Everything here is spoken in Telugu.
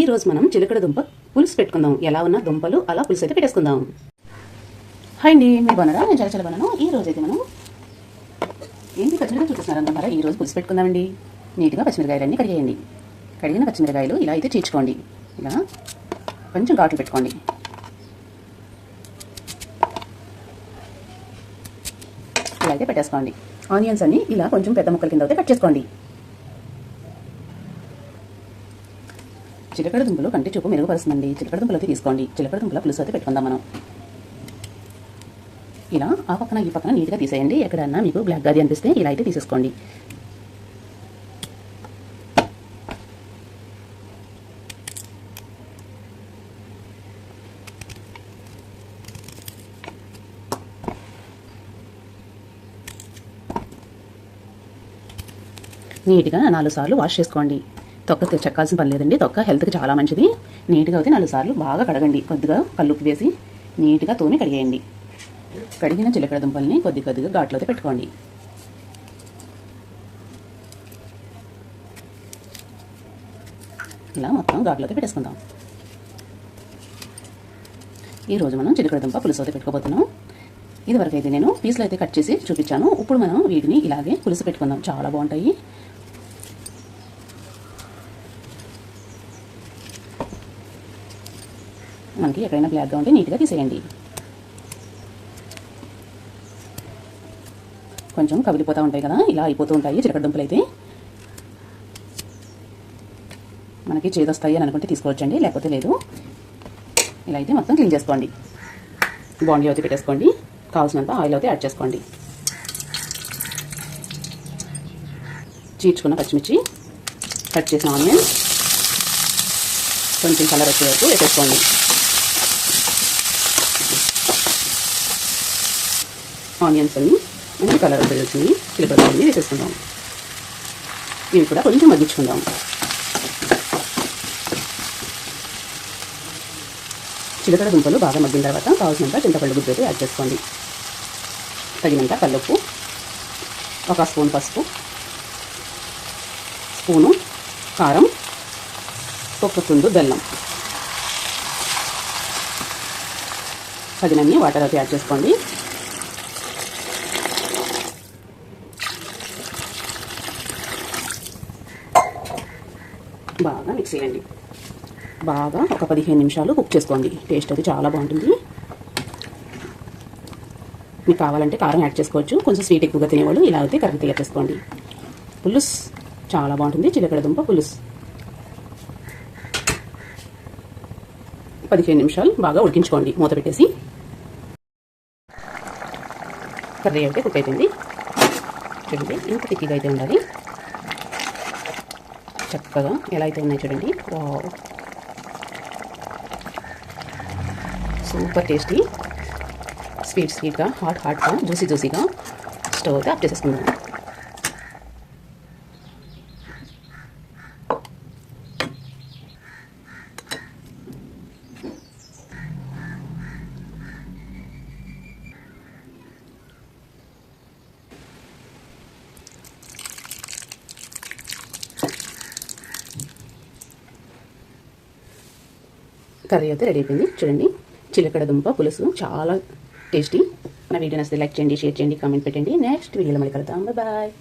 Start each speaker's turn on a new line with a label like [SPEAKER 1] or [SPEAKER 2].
[SPEAKER 1] ఈ రోజు మనం చిలకడ దుంప పులుసు పెట్టుకుందాం. ఎలా ఉన్న దుంపలు అలా పులుసు అయితే పెట్టేసుకుందాం. హాయ్ అండి మీరు బాగున్నారా నేను చాలా చాలా బాగున్నాను ఈ రోజు అయితే మనం ఏంటి పచ్చిమిరకాయ చూపిస్తున్నారు అనుకుంటారా ఈ రోజు పులుసు పెట్టుకుందామండి. నీట్గా పచ్చిమిరకాయలన్నీ కడిగేయండి. కడిగిన పచ్చిమిరకాయలు ఇలా అయితే చీల్చుకోండి. ఇలా కొంచెం ఘాట్లు పెట్టుకోండి. ఇలా అయితే పెట్టేసుకోండి. ఆనియన్స్ అన్ని ఇలా కొంచెం పెద్ద ముక్కల కింద అయితే కట్ చేసుకోండి. చిలకడ దుంపలు కంటి చూపు మెరుగుపరుస్తుందండి. చిలకడ దుంపలు అయితే తీసుకోండి. చిలకడ దుంపల పులుసు అయితే పెట్టుకుందాం మనం. ఇలా ఆ పక్కన ఈ పక్కన నీట్గా తీసేయండి. ఎక్కడన్నా మీకు బ్లాక్ గాది అనిపిస్తే ఇలా అయితే తీసేసుకోండి. నీట్గా నాలుగు సార్లు వాష్ చేసుకోండి. తొక్క చెక్కాల్సిన పని లేదండి. తొక్క హెల్త్కి చాలా మంచిది. నీట్గా అయితే నాలుగు సార్లు బాగా కడగండి. కొద్దిగా కల్లుప్పు వేసి నీట్గా తోమి కడిగేయండి. కడిగిన చిలకడ దుంపల్ని కొద్ది కొద్దిగా ఘాట్లో పెట్టుకోండి. ఇలా మొత్తం ఘాట్లో పెట్టేసుకుందాం. ఈరోజు మనం చిలకడ దుంప పులుసు అయితే పెట్టుకోబోతున్నాం. ఇదివరకు అయితే నేను పీసులు అయితే కట్ చేసి చూపించాను. ఇప్పుడు మనం వీటిని ఇలాగే పులుసు పెట్టుకుందాం. చాలా బాగుంటాయి. మనకి ఎక్కడైనా బ్లాక్గా ఉంటే నీట్గా తీసేయండి. కొంచెం కవిలిపోతూ ఉంటాయి కదా ఇలా అయిపోతూ ఉంటాయి చిలకడ దుంపలు అయితే. మనకి చేదొస్తాయి అని అనుకుంటే తీసుకోవచ్చండి లేకపోతే లేదు. ఇలా అయితే మొత్తం క్లీన్ చేసుకోండి. బాండీ అయితే పెట్టేసుకోండి కావాల్సినంత ఆయిల్ అయితే యాడ్ చేసుకోండి. చీర్చుకున్న పచ్చిమిర్చి కట్ చేసిన ఆనియన్ కొంచెం కలర్ వచ్చే వరకు వేసేసుకోండి. ఆనియన్స్ అన్ని మంచి కలర్ వచ్చింది చిలకడ అన్ని వేసేసుకుందాం. ఇవి కూడా కొంచెం మగ్గించుకుందాం. చిలకడ దుంపలు బాగా మగ్గిన తర్వాత కావాల్సినంత చింతపండు గుడ్డు యాడ్ చేసుకోండి. తగినంత కల్లుప్పు ఒక స్పూన్ పసుపు స్పూను కారం ఒక తుండు బెల్లం. తగినన్ని వాటర్ అయితే యాడ్ చేసుకోండి. బాగా మిక్స్ చేయండి. బాగా ఒక పదిహేను నిమిషాలు కుక్ చేసుకోండి. టేస్ట్ అది చాలా బాగుంటుంది. మీకు కావాలంటే కారం యాడ్ చేసుకోవచ్చు. కొంచెం స్వీట్ ఎక్కువగా తినేవాళ్ళు ఇలా అయితే కరెక్ట్గా చేసుకోండి. పులుస్ చాలా బాగుంటుంది. చిలకడ దుంప పులుస్. పదిహేను నిమిషాలు బాగా ఉడికించుకోండి. మూత పెట్టేసి. కర్రీ అయితే కుక్ అయిపోయింది. చూడండి ఇంత తిక్కిగా అయితే ఉండాలి. చక్కగా ఎలా అయితే ఉన్నాయి చూడండి. వావ్. Super tasty. స్వీట్ స్వీట్గా హాట్ హాట్గా జ్యూసీ జ్యూసీగా స్టవ్ అయితే ఆఫ్ చేసేసుకుందాం. కర్రీ అయితే రెడీ అయిపోయింది. చూడండి. చిలకడ దుంప పులుసు చాలా టేస్టీ. నా వీడియో నచ్చితే లైక్ చేయండి షేర్ చేయండి కామెంట్ పెట్టండి. నెక్స్ట్ వీడియోలో మళ్ళీ కలుద్దాం. బాయ్